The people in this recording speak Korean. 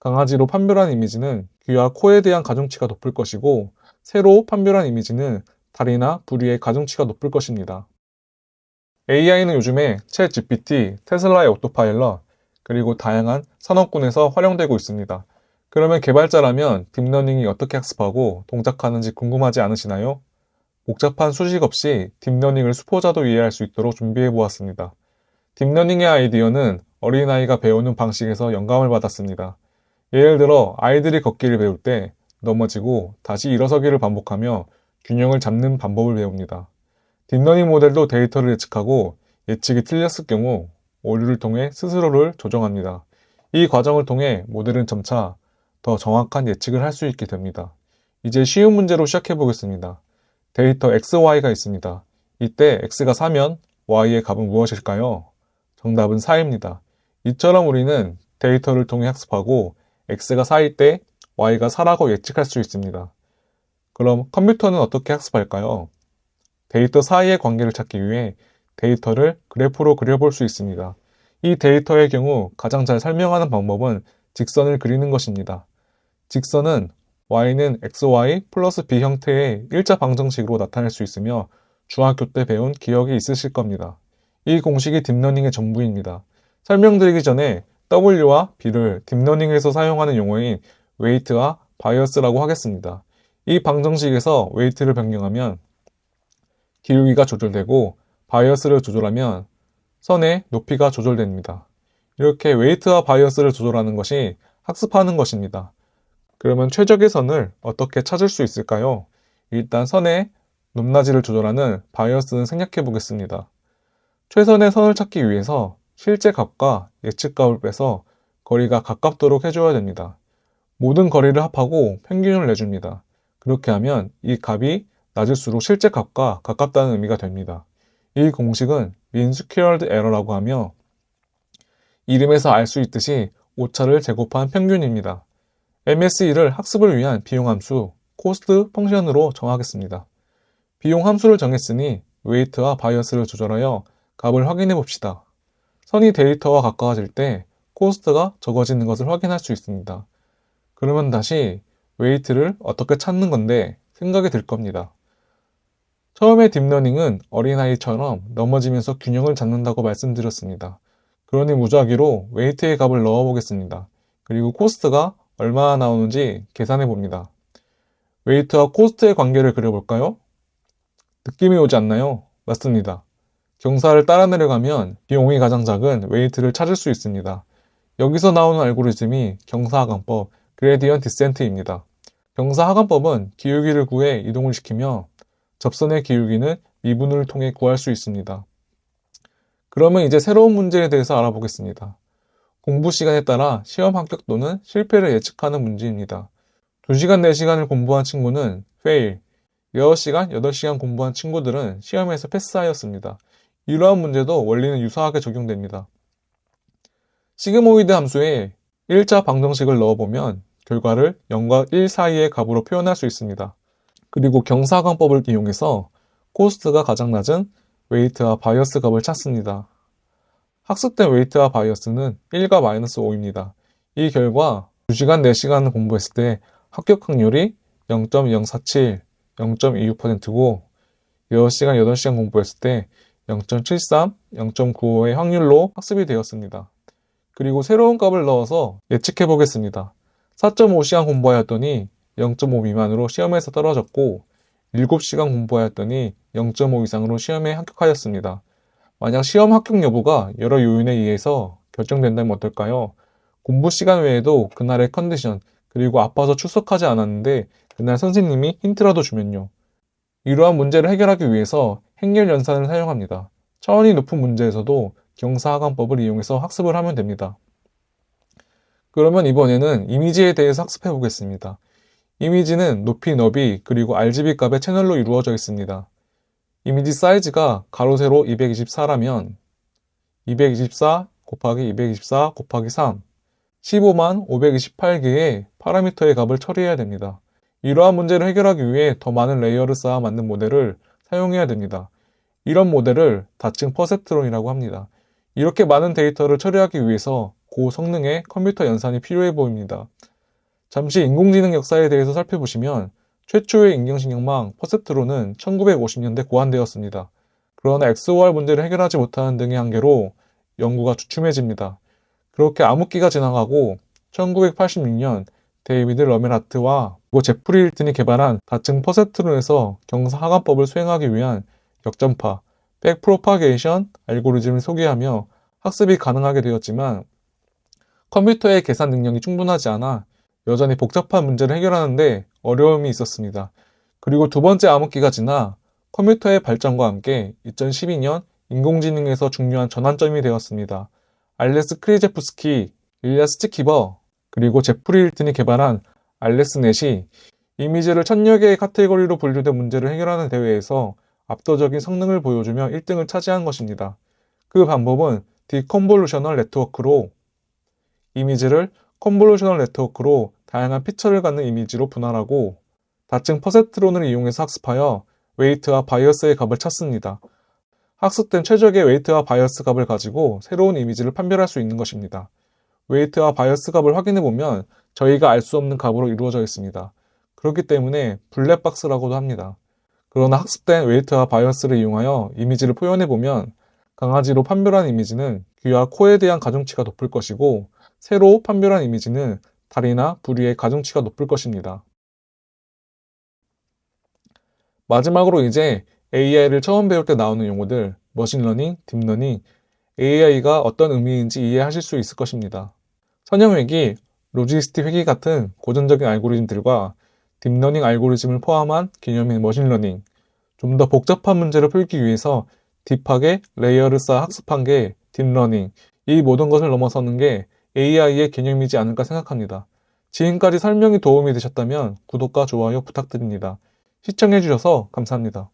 강아지로 판별한 이미지는 귀와 코에 대한 가중치가 높을 것이고 새로 판별한 이미지는 다리나 부리의 가중치가 높을 것입니다. AI는 요즘에 챗 GPT, 테슬라의 오토파일럿, 그리고 다양한 산업군에서 활용되고 있습니다. 그러면 개발자라면 딥러닝이 어떻게 학습하고 동작하는지 궁금하지 않으시나요? 복잡한 수식 없이 딥러닝을 수포자도 이해할 수 있도록 준비해 보았습니다. 딥러닝의 아이디어는 어린아이가 배우는 방식에서 영감을 받았습니다. 예를 들어 아이들이 걷기를 배울 때 넘어지고 다시 일어서기를 반복하며 균형을 잡는 방법을 배웁니다. 딥러닝 모델도 데이터를 예측하고 예측이 틀렸을 경우 오류를 통해 스스로를 조정합니다. 이 과정을 통해 모델은 점차 더 정확한 예측을 할 수 있게 됩니다. 이제 쉬운 문제로 시작해 보겠습니다. 데이터 XY가 있습니다. 이때 X가 4면 Y의 값은 무엇일까요? 정답은 4입니다. 이처럼 우리는 데이터를 통해 학습하고 X가 4일 때 Y가 4라고 예측할 수 있습니다. 그럼 컴퓨터는 어떻게 학습할까요? 데이터 사이의 관계를 찾기 위해 데이터를 그래프로 그려볼 수 있습니다. 이 데이터의 경우 가장 잘 설명하는 방법은 직선을 그리는 것입니다. 직선은 y는 xy 플러스 b 형태의 일자 방정식으로 나타낼 수 있으며 중학교 때 배운 기억이 있으실 겁니다. 이 공식이 딥러닝의 전부입니다. 설명드리기 전에 w와 b를 딥러닝에서 사용하는 용어인 웨이트와 바이어스라고 하겠습니다. 이 방정식에서 웨이트를 변경하면 기울기가 조절되고 바이어스를 조절하면 선의 높이가 조절됩니다. 이렇게 웨이트와 바이어스를 조절하는 것이 학습하는 것입니다. 그러면 최적의 선을 어떻게 찾을 수 있을까요? 일단 선의 높낮이를 조절하는 바이어스는 생략해 보겠습니다. 최선의 선을 찾기 위해서 실제 값과 예측 값을 빼서 거리가 가깝도록 해줘야 됩니다. 모든 거리를 합하고 평균을 내줍니다. 그렇게 하면 이 값이 낮을수록 실제 값과 가깝다는 의미가 됩니다. 이 공식은 squared error라고 하며 이름에서 알 수 있듯이 오차를 제곱한 평균입니다. MSE를 학습을 위한 비용 함수 cost 펑션으로 정하겠습니다. 비용 함수를 정했으니 웨이트와 바이어스를 조절하여 값을 확인해 봅시다. 선이 데이터와 가까워질 때 코스트가 적어지는 것을 확인할 수 있습니다. 그러면 다시 웨이트를 어떻게 찾는 건데 생각이 들 겁니다. 처음에 딥러닝은 어린아이처럼 넘어지면서 균형을 잡는다고 말씀드렸습니다. 그러니 무작위로 웨이트의 값을 넣어보겠습니다. 그리고 코스트가 얼마나 나오는지 계산해 봅니다. 웨이트와 코스트의 관계를 그려볼까요? 느낌이 오지 않나요? 맞습니다. 경사를 따라 내려가면 비용이 가장 작은 웨이트를 찾을 수 있습니다. 여기서 나오는 알고리즘이 경사하강법 그레디언 디센트입니다. 경사하강법은 기울기를 구해 이동을 시키며 접선의 기울기는 미분을 통해 구할 수 있습니다. 그러면 이제 새로운 문제에 대해서 알아보겠습니다. 공부 시간에 따라 시험 합격도는 실패를 예측하는 문제입니다. 2시간, 4시간을 공부한 친구는 fail, 6시간, 8시간 공부한 친구들은 시험에서 패스하였습니다. 이러한 문제도 원리는 유사하게 적용됩니다. 시그모이드 함수에 1자 방정식을 넣어보면 결과를 0과 1 사이의 값으로 표현할 수 있습니다. 그리고 경사광법을 이용해서 코스트가 가장 낮은 웨이트와 바이어스 값을 찾습니다. 학습된 웨이트와 바이어스는 1과 마이너스 5입니다. 이 결과 2시간, 4시간 공부했을 때 합격 확률이 0.047, 0.26%고 6시간, 8시간 공부했을 때 0.73, 0.95의 확률로 학습이 되었습니다. 그리고 새로운 값을 넣어서 예측해 보겠습니다. 4.5시간 공부하였더니 0.5 미만으로 시험에서 떨어졌고 7시간 공부하였더니 0.5 이상으로 시험에 합격하였습니다. 만약 시험 합격 여부가 여러 요인에 의해서 결정된다면 어떨까요? 공부 시간 외에도 그날의 컨디션, 그리고 아파서 출석하지 않았는데 그날 선생님이 힌트라도 주면요. 이러한 문제를 해결하기 위해서 행렬 연산을 사용합니다. 차원이 높은 문제에서도 경사하강법을 이용해서 학습을 하면 됩니다. 그러면 이번에는 이미지에 대해서 학습해 보겠습니다. 이미지는 높이, 너비, 그리고 RGB 값의 채널로 이루어져 있습니다. 이미지 사이즈가 가로 세로 224라면 224 곱하기 224 곱하기 3 15만 528개의 파라미터의 값을 처리해야 됩니다. 이러한 문제를 해결하기 위해 더 많은 레이어를 쌓아 만든 모델을 사용해야 됩니다. 이런 모델을 다층 퍼셉트론이라고 합니다. 이렇게 많은 데이터를 처리하기 위해서 고성능의 컴퓨터 연산이 필요해 보입니다. 잠시 인공지능 역사에 대해서 살펴보시면 최초의 인공지능망 퍼셉트론은 1950년대 고안되었습니다. 그러나 XOR 문제를 해결하지 못하는 등의 한계로 연구가 주춤해집니다. 그렇게 암흑기가 지나가고 1986년 데이비드 러멜하트와 그리고 제프리 힐튼이 개발한 다층 퍼셉트론에서 경사 하관법을 수행하기 위한 역전파, 백프로파게이션 알고리즘을 소개하며 학습이 가능하게 되었지만 컴퓨터의 계산 능력이 충분하지 않아 여전히 복잡한 문제를 해결하는데 어려움이 있었습니다. 그리고 두 번째 암흑기가 지나 컴퓨터의 발전과 함께 2012년 인공지능에서 중요한 전환점이 되었습니다. 알레스 크리제프스키, 일리아 스티키버, 그리고 제프리 힐튼이 개발한 알레스넷이 이미지를 천여 개의 카테고리로 분류된 문제를 해결하는 대회에서 압도적인 성능을 보여주며 1등을 차지한 것입니다. 그 방법은 디컨볼루셔널 네트워크로 이미지를 컨볼루셔널 네트워크로 다양한 피처를 갖는 이미지로 분할하고 다층 퍼셉트론을 이용해서 학습하여 웨이트와 바이어스의 값을 찾습니다. 학습된 최적의 웨이트와 바이어스 값을 가지고 새로운 이미지를 판별할 수 있는 것입니다. 웨이트와 바이어스 값을 확인해 보면 저희가 알 수 없는 값으로 이루어져 있습니다. 그렇기 때문에 블랙박스라고도 합니다. 그러나 학습된 웨이트와 바이어스를 이용하여 이미지를 표현해 보면 강아지로 판별한 이미지는 귀와 코에 대한 가중치가 높을 것이고 새로 판별한 이미지는 다리나 부리의 가중치가 높을 것입니다. 마지막으로 이제 AI를 처음 배울 때 나오는 용어들, 머신러닝, 딥러닝, AI가 어떤 의미인지 이해하실 수 있을 것입니다. 선형회기, 로지스틱 회기 같은 고전적인 알고리즘들과 딥러닝 알고리즘을 포함한 개념인 머신러닝, 좀 더 복잡한 문제를 풀기 위해서 딥하게 레이어를 쌓아 학습한 게 딥러닝, 이 모든 것을 넘어서는 게 AI의 개념이지 않을까 생각합니다. 지금까지 설명이 도움이 되셨다면 구독과 좋아요 부탁드립니다. 시청해주셔서 감사합니다.